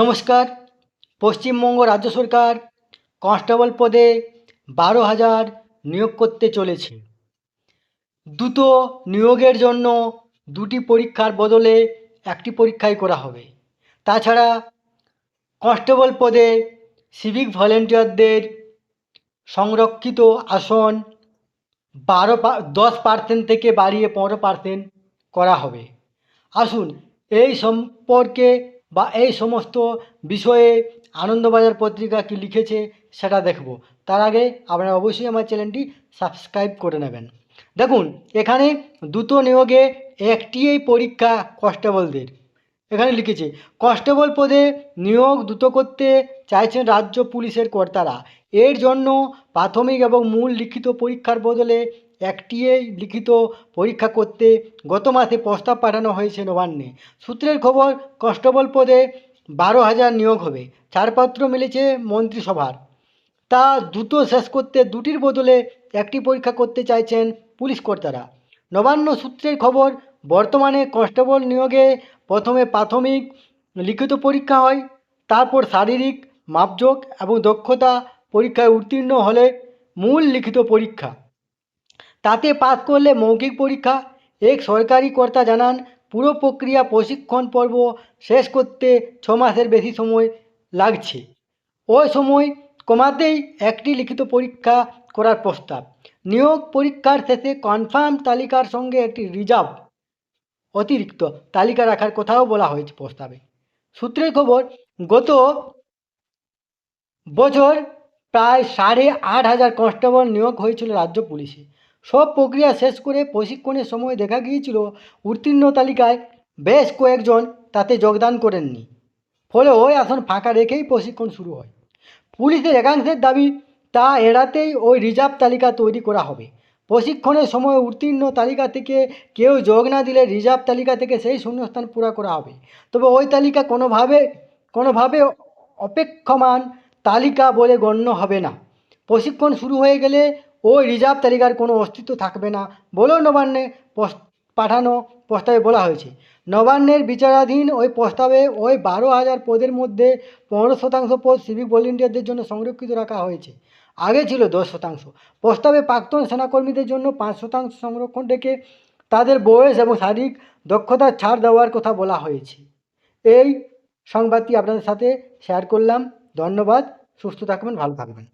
নমস্কার। পশ্চিমবঙ্গ রাজ্য সরকার কনস্টেবল পদে বারো হাজার নিয়োগ করতে চলেছে। দ্রুত নিয়োগের জন্য দুটি পরীক্ষার বদলে একটি পরীক্ষাই করা হবে। তাছাড়া কনস্টেবল পদে সিভিক ভলেন্টিয়ারদের সংরক্ষিত আসন বারো দশ পার্সেন্ট থেকে বাড়িয়ে পনেরো পার্সেন্ট করা হবে। আসুন এই সম্পর্কে বা এই সমস্ত বিষয়ে আনন্দবাজার পত্রিকা কী লিখেছে সেটা দেখব। তার আগে আপনারা অবশ্যই আমার চ্যানেলটি সাবস্ক্রাইব করে নেবেন। দেখুন, এখানে দ্রুত নিয়োগে একটিই পরীক্ষা কনস্টেবলদের। এখানে লিখেছে, কনস্টেবল পদে নিয়োগ দ্রুত করতে চাইছেন রাজ্য পুলিশের কর্তারা। এর জন্য প্রাথমিক এবং মূল লিখিত পরীক্ষার বদলে একটিই লিখিত পরীক্ষা করতে গত মাসে প্রস্তাব পাঠানো হয়েছে নবান্নে। সূত্রের খবর, কনস্টেবল পদে বারো হাজার নিয়োগ হবে। ছাড়পত্র মিলেছে মন্ত্রিসভার। তা দ্রুত শেষ করতে দুটির বদলে একটি পরীক্ষা করতে চাইছেন পুলিশ কর্তারা। নবান্ন সূত্রের খবর, বর্তমানে কনস্টেবল নিয়োগে প্রথমে প্রাথমিক লিখিত পরীক্ষা হয়, তারপর শারীরিক মাপজোক এবং দক্ষতা পরীক্ষায় উত্তীর্ণ হলে মূল লিখিত পরীক্ষা। তাতে পাস করলে মৌখিক পরীক্ষা। এক সরকারি কর্তা জানান, পুরো প্রক্রিয়া প্রশিক্ষণ পর্ব শেষ করতে ছ মাসের বেশি সময় লাগছে। ওই সময় কমাতেই একটি লিখিত পরীক্ষা করার প্রস্তাব। নিয়োগ পরীক্ষার শেষে কনফার্ম তালিকার সঙ্গে একটি রিজার্ভ অতিরিক্ত তালিকা রাখার কথাও বলা হয়েছে প্রস্তাবে। সূত্রের খবর, গত বছর প্রায় সাড়ে আট হাজার কনস্টেবল নিয়োগ হয়েছিল রাজ্য পুলিশে। সব প্রক্রিয়া শেষ করে প্রশিক্ষণের সময় দেখা গিয়েছিল, উত্তীর্ণ তালিকায় বেশ কয়েকজন তাতে যোগদান করেননি। ফলে ওই আসন ফাঁকা রেখেই প্রশিক্ষণ শুরু হয়। পুলিশের একাংশের দাবি, তা এড়াতেই ওই রিজার্ভ তালিকা তৈরি করা হবে। প্রশিক্ষণের সময় উত্তীর্ণ তালিকা থেকে কেউ যোগ না দিলে রিজার্ভ তালিকা থেকে সেই শূন্যস্থান পুরা করা হবে। তবে ওই তালিকা কোনোভাবে কোনোভাবে অপেক্ষমান তালিকা বলে গণ্য হবে না। প্রশিক্ষণ শুরু হয়ে গেলে ওই রিজার্ভ তালিকার কোনো অস্তিত্ব থাকবে না বলেও নবান্নে পাঠানো প্রস্তাবে বলা হয়েছে। নবান্নের বিচারাধীন ওই প্রস্তাবে ওই বারো হাজার পদের মধ্যে পনেরো শতাংশ পদ সিভিক ভলেন্টিয়ারদের জন্য সংরক্ষিত রাখা হয়েছে। আগে ছিল দশ শতাংশ। প্রস্তাবে প্রাক্তন সেনাকর্মীদের জন্য পাঁচ শতাংশ সংরক্ষণ রেখে তাদের বয়স এবং শারীরিক দক্ষতার ছাড় দেওয়ার কথা বলা হয়েছে। এই সংবাদটি আপনাদের সাথে শেয়ার করলাম। ধন্যবাদ। সুস্থ থাকবেন, ভালো থাকবেন।